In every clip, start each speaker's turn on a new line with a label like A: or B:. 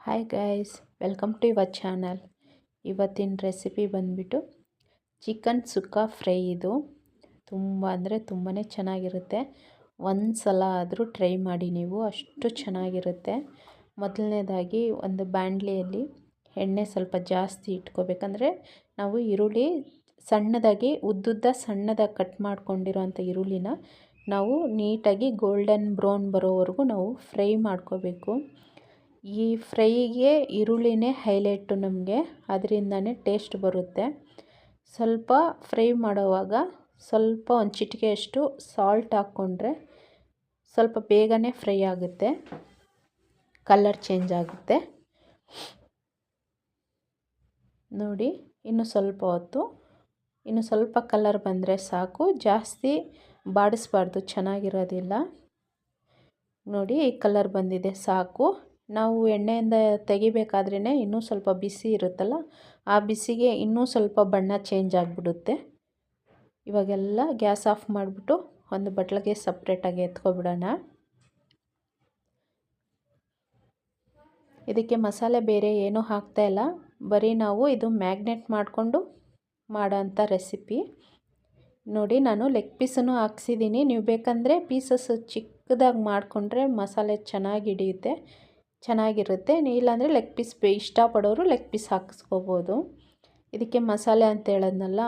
A: Hi guys welcome to your channel ಇವತ್ತಿನ recipe ಬಂದುಬಿಟ್ಟು chicken sukka fry ಇದು. ತುಂಬ ಅಂದರೆ ತುಂಬಾ ಚೆನ್ನಾಗಿರುತ್ತೆ. ಒಂದು ಸಲ ಆದರೂ ಟ್ರೈ ಮಾಡಿ ನೀವು, ಅಷ್ಟು ಚೆನ್ನಾಗಿರುತ್ತೆ. ಮೊದಲನೇದಾಗಿ ಒಂದು ಬ್ಯಾಂಡ್ಲಿಯಲ್ಲಿ ಎಣ್ಣೆ ಸ್ವಲ್ಪ ಜಾಸ್ತಿ ಇಟ್ಕೋಬೇಕಂದ್ರೆ ನಾವು ಈರುಳ್ಳಿ ಸಣ್ಣದಾಗಿ, ಉದ್ದುದ್ದ ಸಣ್ಣದಾಗಿ ಕಟ್ ಮಾಡ್ಕೊಂಡಿರೋಂಥ ಈರುಳ್ಳಿನ ನಾವು ನೀಟಾಗಿ ಗೋಲ್ಡನ್ ಬ್ರೌನ್ ಬರೋವರೆಗೂ ನಾವು ಫ್ರೈ ಮಾಡ್ಕೋಬೇಕು. ಈ ಫ್ರೈಗೆ ಈರುಳ್ಳಿನೇ ಹೈಲೈಟು ನಮಗೆ, ಅದರಿಂದನೇ ಟೇಸ್ಟ್ ಬರುತ್ತೆ. ಸ್ವಲ್ಪ ಫ್ರೈ ಮಾಡುವಾಗ ಸ್ವಲ್ಪ ಒಂದು ಚಿಟಿಕೆಯಷ್ಟು ಸಾಲ್ಟ್ ಹಾಕ್ಕೊಂಡ್ರೆ ಸ್ವಲ್ಪ ಬೇಗನೆ ಫ್ರೈ ಆಗುತ್ತೆ, ಕಲರ್ ಚೇಂಜ್ ಆಗುತ್ತೆ. ನೋಡಿ, ಇನ್ನು ಸ್ವಲ್ಪ ಹೊತ್ತು, ಇನ್ನು ಸ್ವಲ್ಪ ಕಲ್ಲರ್ ಬಂದರೆ ಸಾಕು, ಜಾಸ್ತಿ ಬಾಡಿಸ್ಬಾರ್ದು, ಚೆನ್ನಾಗಿರೋದಿಲ್ಲ. ನೋಡಿ, ಈ ಕಲರ್ ಬಂದಿದೆ, ಸಾಕು. ನಾವು ಎಣ್ಣೆಯಿಂದ ತೆಗಿಬೇಕಾದ್ರೇ ಇನ್ನೂ ಸ್ವಲ್ಪ ಬಿಸಿ ಇರುತ್ತಲ್ಲ, ಆ ಬಿಸಿಗೆ ಇನ್ನೂ ಸ್ವಲ್ಪ ಬಣ್ಣ ಚೇಂಜ್ ಆಗಿಬಿಡುತ್ತೆ. ಇವಾಗೆಲ್ಲ ಗ್ಯಾಸ್ ಆಫ್ ಮಾಡಿಬಿಟ್ಟು ಒಂದು ಬಟ್ಲಿಗೆ ಸಪ್ರೇಟಾಗಿ ಎತ್ಕೊಬಿಡೋಣ. ಇದಕ್ಕೆ ಮಸಾಲೆ ಬೇರೆ ಏನೂ ಹಾಕ್ತಾಯಿಲ್ಲ ಬರೀ ನಾವು ಇದು ಮ್ಯಾಗ್ನೆಟ್ ಮಾಡಿಕೊಂಡು ಮಾಡೋಂಥ ರೆಸಿಪಿ. ನೋಡಿ, ನಾನು ಲೆಗ್ ಪೀಸನ್ನು ಹಾಕ್ಸಿದ್ದೀನಿ. ನೀವು ಬೇಕಂದರೆ ಪೀಸಸ್ ಚಿಕ್ಕದಾಗಿ ಮಾಡಿಕೊಂಡ್ರೆ ಮಸಾಲೆ ಚೆನ್ನಾಗಿ ಹಿಡಿಯುತ್ತೆ. ಚೆನ್ನಾಗಿರುತ್ತೆ. ಇಲ್ಲಾಂದರೆ ಲೆಗ್ ಪೀಸ್ ಇಷ್ಟಪಡೋರು ಲೆಗ್ ಪೀಸ್ ಹಾಕಿಸ್ಕೋಬೋದು. ಇದಕ್ಕೆ ಮಸಾಲೆ ಅಂತ ಹೇಳೋದ್ನಲ್ಲ?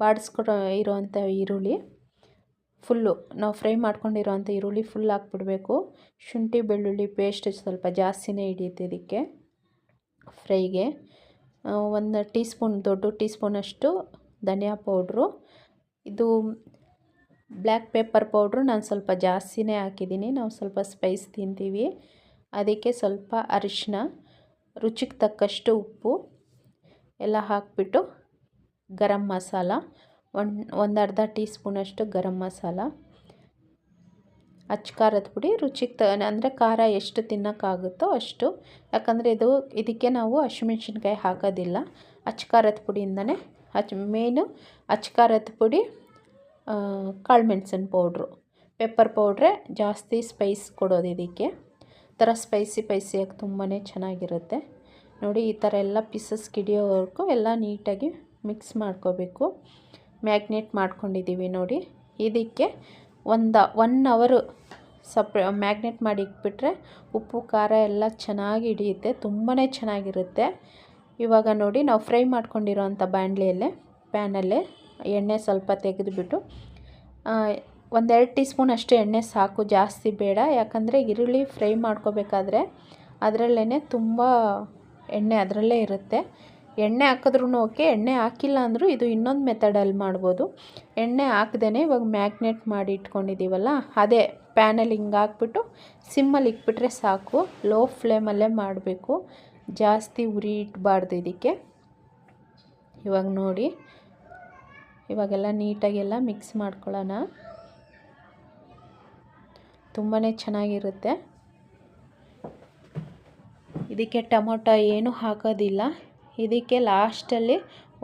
A: ಬಾಡಿಸ್ಕೊಡೋ ಇರೋವಂಥ ಈರುಳ್ಳಿ. ಫುಲ್ಲು ನಾವು ಫ್ರೈ ಮಾಡ್ಕೊಂಡಿರೋವಂಥ ಈರುಳ್ಳಿ ಫುಲ್ ಹಾಕ್ಬಿಡ್ಬೇಕು. ಶುಂಠಿ, ಬೆಳ್ಳುಳ್ಳಿ ಪೇಸ್ಟ್ ಸ್ವಲ್ಪ ಜಾಸ್ತಿನೇ ಹಿಡಿಯುತ್ತೆ ಇದಕ್ಕೆ ಫ್ರೈಗೆ. ಒಂದು ಟೀ ಸ್ಪೂನ್ ದೊಡ್ಡ ಟೀ ಸ್ಪೂನಷ್ಟು ಧನಿಯಾ ಪೌಡ್ರು. ಇದು ಬ್ಲ್ಯಾಕ್ ಪೇಪರ್ ಪೌಡ್ರು ನಾನು ಸ್ವಲ್ಪ ಜಾಸ್ತಿನೇ ಹಾಕಿದ್ದೀನಿ. ನಾವು ಸ್ವಲ್ಪ ಸ್ಪೈಸ್ ತಿಂತೀವಿ. ಅದಕ್ಕೆ ಸ್ವಲ್ಪ ಅರಿಶಿನ ರುಚಿಗೆ ತಕ್ಕಷ್ಟು ಉಪ್ಪು, ಎಲ್ಲ ಹಾಕಿಬಿಟ್ಟು ಗರಂ ಮಸಾಲ ಒಂದು ಒಂದು ಅರ್ಧ ಟೀ ಸ್ಪೂನಷ್ಟು ಗರಂ ಮಸಾಲ, ಅಚ್ಚ ಖಾರದ ಪುಡಿ, ರುಚಿಗೆ ತ, ಅಂದರೆ ಖಾರ ಎಷ್ಟು ತಿನ್ನೋಕ್ಕಾಗುತ್ತೋ ಅಷ್ಟು, ಯಾಕಂದರೆ ಇದು, ಇದಕ್ಕೆ ನಾವು ಹಸಿಮೆಣ್ಸಿನ್ಕಾಯಿ ಹಾಕೋದಿಲ್ಲ. ಅಚ್ಚ ಖಾರದ ಪುಡಿಯಿಂದನೇ ಹಚ್ ಮೇನು ಅಚ್ಚ ಖಾರದ ಪುಡಿ ಕಾಳು ಮೆಣಸಿನ ಪೌಡ್ರು ಪೆಪ್ಪರ್ ಪೌಡ್ರೆ ಜಾಸ್ತಿ ಸ್ಪೈಸ್ ಕೊಡೋದು ಇದಕ್ಕೆ. ಥರ ಸ್ಪೈಸಿ ಸ್ಪೈಸಿಯಾಗಿ ತುಂಬಾ ಚೆನ್ನಾಗಿರುತ್ತೆ. ನೋಡಿ, ಈ ಥರ ಎಲ್ಲ ಪೀಸಸ್ ಕಿಡಿಯೋವರೆಗೂ ಎಲ್ಲ ನೀಟಾಗಿ ಮಿಕ್ಸ್ ಮಾಡ್ಕೋಬೇಕು. ಮ್ಯಾಗ್ನೇಟ್ ಮಾಡ್ಕೊಂಡಿದ್ದೀವಿ ನೋಡಿ. ಇದಕ್ಕೆ ಒಂದು ಒನ್ ಅವರು ಸಪ್ರೇ ಮ್ಯಾಗ್ನೆಟ್ ಮಾಡಿ ಇಟ್ಬಿಟ್ರೆ ಉಪ್ಪು, ಖಾರ ಎಲ್ಲ ಚೆನ್ನಾಗಿ ಹಿಡಿಯುತ್ತೆ. ತುಂಬಾ ಚೆನ್ನಾಗಿರುತ್ತೆ. ಇವಾಗ ನೋಡಿ, ನಾವು ಫ್ರೈ ಮಾಡ್ಕೊಂಡಿರೋ ಅಂಥ ಬ್ಯಾಂಡ್ಲಿಯಲ್ಲೇ ಪ್ಯಾನಲ್ಲೇ ಎಣ್ಣೆ ಸ್ವಲ್ಪ ತೆಗೆದುಬಿಟ್ಟು ಒಂದೆರಡು ಟೀ ಸ್ಪೂನ್ ಅಷ್ಟೇ ಎಣ್ಣೆ ಸಾಕು, ಜಾಸ್ತಿ ಬೇಡ. ಯಾಕಂದರೆ ಈರುಳ್ಳಿ ಫ್ರೈ ಮಾಡ್ಕೋಬೇಕಾದ್ರೆ ಅದರಲ್ಲೇ ತುಂಬ ಎಣ್ಣೆ ಅದರಲ್ಲೇ ಇರುತ್ತೆ. ಎಣ್ಣೆ ಹಾಕಿದ್ರೂ ಓಕೆ, ಎಣ್ಣೆ ಹಾಕಿಲ್ಲ ಅಂದರೂ ಇದು ಇನ್ನೊಂದು ಮೆಥಡಲ್ಲಿ ಮಾಡ್ಬೋದು. ಎಣ್ಣೆ ಹಾಕ್ದೇ ಇವಾಗ ಮ್ಯಾಗ್ನೆಟ್ ಮಾಡಿ ಇಟ್ಕೊಂಡಿದ್ದೀವಲ್ಲ ಅದೇ ಪ್ಯಾನಲ್ಲಿ ಹಿಂಗೆ ಹಾಕ್ಬಿಟ್ಟು ಸಿಮ್ಮಲ್ಲಿ ಇಕ್ಬಿಟ್ರೆ ಸಾಕು. ಲೋ ಫ್ಲೇಮಲ್ಲೇ ಮಾಡಬೇಕು. ಜಾಸ್ತಿ ಉರಿ ಇಟ್ಬಾರ್ದು ಇದಕ್ಕೆ. ಇವಾಗ ನೋಡಿ. ಇವಾಗೆಲ್ಲ ನೀಟಾಗೆಲ್ಲ ಮಿಕ್ಸ್ ಮಾಡ್ಕೊಳ್ಳೋಣ. ತುಂಬಾ ಚೆನ್ನಾಗಿರುತ್ತೆ. ಇದಕ್ಕೆ ಟೊಮೊಟೊ ಏನೂ ಹಾಕೋದಿಲ್ಲ. ಇದಕ್ಕೆ ಲಾಸ್ಟಲ್ಲಿ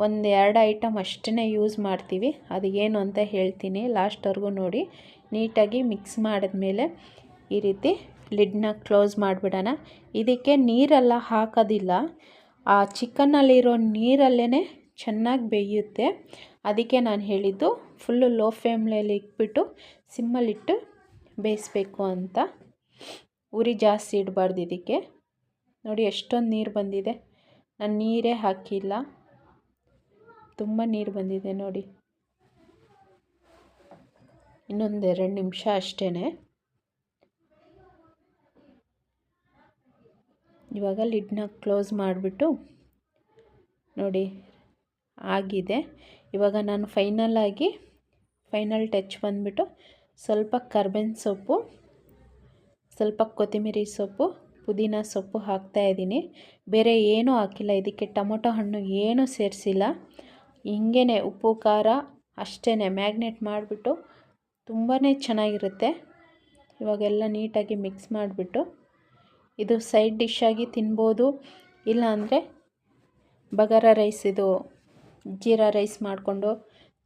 A: ಒಂದು ಎರಡು ಐಟಮ್ ಅಷ್ಟೇ ಯೂಸ್ ಮಾಡ್ತೀವಿ. ಅದು ಏನು ಅಂತ ಹೇಳ್ತೀನಿ. ಲಾಸ್ಟ್ವರೆಗೂ ನೋಡಿ, ನೀಟಾಗಿ ಮಿಕ್ಸ್ ಮಾಡಿದ್ಮೇಲೆ ಈ ರೀತಿ ಲಿಡ್ನ ಕ್ಲೋಸ್ ಮಾಡಿಬಿಡೋಣ. ಇದಕ್ಕೆ ನೀರೆಲ್ಲ ಹಾಕೋದಿಲ್ಲ. ಆ ಚಿಕನ್ನಲ್ಲಿರೋ ನೀರಲ್ಲೇ ಚೆನ್ನಾಗಿ ಬೇಯುತ್ತೆ. ಅದಕ್ಕೆ ನಾನು ಹೇಳಿದ್ದು ಫುಲ್ಲು ಲೋ ಫ್ಲೇಮ್ನಲ್ಲಿ ಇಟ್ಬಿಟ್ಟು ಸಿಮ್ಮಲ್ಲಿಟ್ಟು ಬೇಯಿಸ್ಬೇಕು ಅಂತ. ಉರಿ ಜಾಸ್ತಿ ಇಡಬಾರ್ದು ಇದಕ್ಕೆ. ನೋಡಿ ಎಷ್ಟೊಂದು ನೀರು ಬಂದಿದೆ. ನಾನು ನೀರೇ ಹಾಕಿಲ್ಲ. ತುಂಬ ನೀರು ಬಂದಿದೆ ನೋಡಿ. ಇನ್ನೊಂದು ಎರಡು ನಿಮಿಷ ಅಷ್ಟೇ ಇವಾಗ ಲಿಡ್ನ ಕ್ಲೋಸ್ ಮಾಡಿಬಿಟ್ಟು ನೋಡಿ ಆಗಿದೆ. ಇವಾಗ ನಾನು ಫೈನಲ್ ಆಗಿ ಫೈನಲ್ ಟಚ್ ಬಂದುಬಿಟ್ಟು ಸ್ವಲ್ಪ ಕರ್ಬೇವಿನ ಸೊಪ್ಪು, ಸ್ವಲ್ಪ ಕೊತ್ತಂಬರಿ ಸೊಪ್ಪು, ಪುದೀನ ಸೊಪ್ಪು ಹಾಕ್ತಾ ಇದ್ದೀನಿ. ಬೇರೆ ಏನೂ ಹಾಕಿಲ್ಲ. ಇದಕ್ಕೆ ಟೊಮೊಟೊ ಹಣ್ಣು ಏನೂ ಸೇರಿಸಿಲ್ಲ. ಹಿಂಗೇ ಉಪ್ಪು, ಖಾರ ಅಷ್ಟೇ ಮ್ಯಾಗ್ನೆಟ್ ಮಾಡಿಬಿಟ್ಟು ತುಂಬಾ ಚೆನ್ನಾಗಿರುತ್ತೆ. ಇವಾಗೆಲ್ಲ ನೀಟಾಗಿ ಮಿಕ್ಸ್ ಮಾಡಿಬಿಟ್ಟು ಇದು ಸೈಡ್ ಡಿಶ್ಶಾಗಿ ತಿನ್ಬೋದು. ಇಲ್ಲಾಂದರೆ ಬಗಾರ ರೈಸ್ ಇದು ಜೀರಾ ರೈಸ್ ಮಾಡಿಕೊಂಡು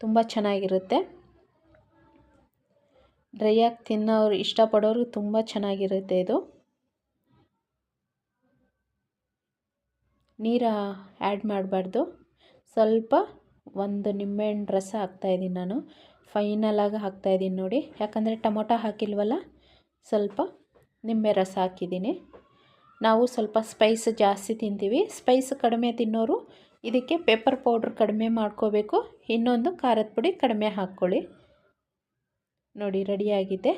A: ತುಂಬ ಚೆನ್ನಾಗಿರುತ್ತೆ. ಡ್ರೈಯಾಗಿ ತಿನ್ನೋರು ಇಷ್ಟಪಡೋರು ತುಂಬ ಚೆನ್ನಾಗಿರುತ್ತೆ ಇದು. ನೀರ ಆ್ಯಡ್ ಮಾಡಬಾರ್ದು. ಸ್ವಲ್ಪ ಒಂದು ನಿಂಬೆಹಣ್ಣು ರಸ ಹಾಕ್ತಾಯಿದ್ದೀನಿ ನಾನು. ಫೈನಲಾಗಿ ಹಾಕ್ತಾಯಿದ್ದೀನಿ ನೋಡಿ. ಯಾಕಂದರೆ ಟೊಮೊಟೊ ಹಾಕಿಲ್ವಲ್ಲ? ಸ್ವಲ್ಪ ನಿಂಬೆ ರಸ ಹಾಕಿದ್ದೀನಿ. ನಾವು ಸ್ವಲ್ಪ ಸ್ಪೈಸ್ ಜಾಸ್ತಿ ತಿಂತೀವಿ. ಸ್ಪೈಸ್ ಕಡಿಮೆ ತಿನ್ನೋರು ಇದಕ್ಕೆ ಪೆಪ್ಪರ್ ಪೌಡ್ರ್ ಕಡಿಮೆ ಮಾಡ್ಕೋಬೇಕು. ಇನ್ನೊಂದು ಖಾರದ ಪುಡಿ ಕಡಿಮೆ ಹಾಕ್ಕೊಳ್ಳಿ. ನೋಡಿ, ರೆಡಿಯಾಗಿದೆ.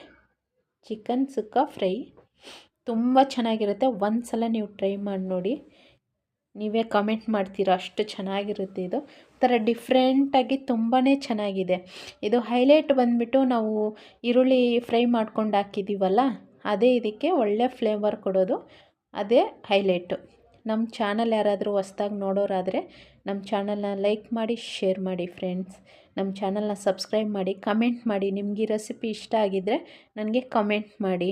A: Chicken sukka fry. ತುಂಬ ಚೆನ್ನಾಗಿರುತ್ತೆ. ಒಂದು ಸಲ ನೀವು ಟ್ರೈ ಮಾಡಿ ನೋಡಿ. ನೀವೇ ಕಮೆಂಟ್ ಮಾಡ್ತೀರಾ, ಅಷ್ಟು ಚೆನ್ನಾಗಿರುತ್ತೆ ಇದು. ಒಂಥರ ಡಿಫ್ರೆಂಟಾಗಿ ತುಂಬಾ ಚೆನ್ನಾಗಿದೆ. ಇದು ಹೈಲೈಟ್ ಬಂದುಬಿಟ್ಟು ನಾವು ಈರುಳ್ಳಿ ಫ್ರೈ ಮಾಡ್ಕೊಂಡು ಹಾಕಿದ್ದೀವಲ್ಲ ಅದೇ ಇದಕ್ಕೆ ಒಳ್ಳೆ ಫ್ಲೇವರ್ ಕೊಡೋದು. ಅದೇ ಹೈಲೈಟು. ನಮ್ಮ ಚಾನಲ್ ಯಾರಾದರೂ ಹೊಸ್ದಾಗಿ ನೋಡೋರಾದರೆ ನಮ್ಮ ಚಾನಲ್ನ ಲೈಕ್ ಮಾಡಿ, ಶೇರ್ ಮಾಡಿ, ಫ್ರೆಂಡ್ಸ್. ನಮ್ಮ ಚಾನಲ್ನ ಸಬ್ಸ್ಕ್ರೈಬ್ ಮಾಡಿ ಕಮೆಂಟ್ ಮಾಡಿ. ನಿಮಗೆ ರೆಸಿಪಿ ಇಷ್ಟ ಆಗಿದ್ದರೆ ನನಗೆ ಕಮೆಂಟ್ ಮಾಡಿ.